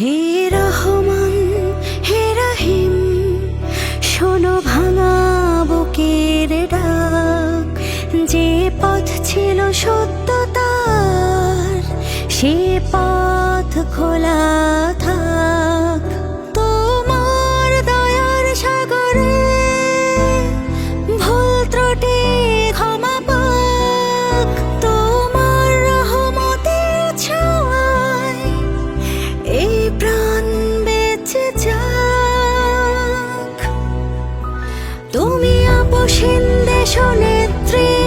হে রহমান, হে রহিম, শোনো ভাঙা বুকের ডাক। যে পথ ছিল সত্যতার, সে পথ খোলা থাক। তুমি আপসিন দেশ নেত্রী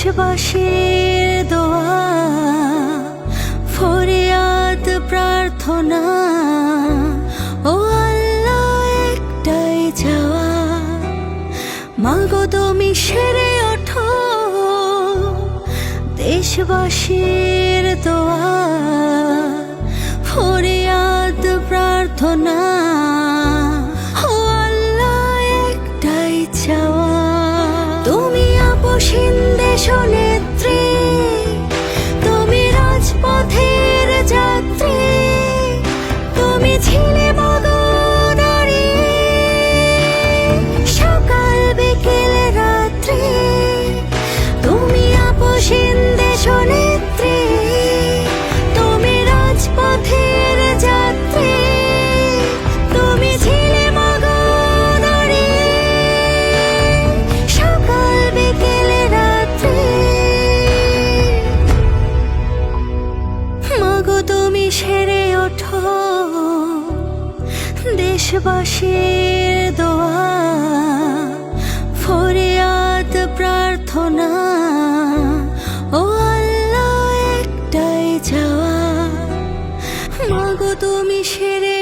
দেশবাসীর দোয়া, ফরিয়াদ, প্রার্থনা, ও আল্লাহ একটাই চাওয়া। মাগো তুমি সেরে ওঠো, দেশবাসীর দোয়া, ফরিয়াদ, প্রার্থনা আপসীন সেরে ওঠো। দেশবাসীর দোয়া ফরিয়াদ প্রার্থনা। ও আল্লাহ একটাই যাওয়া মাগো তুমি সেরে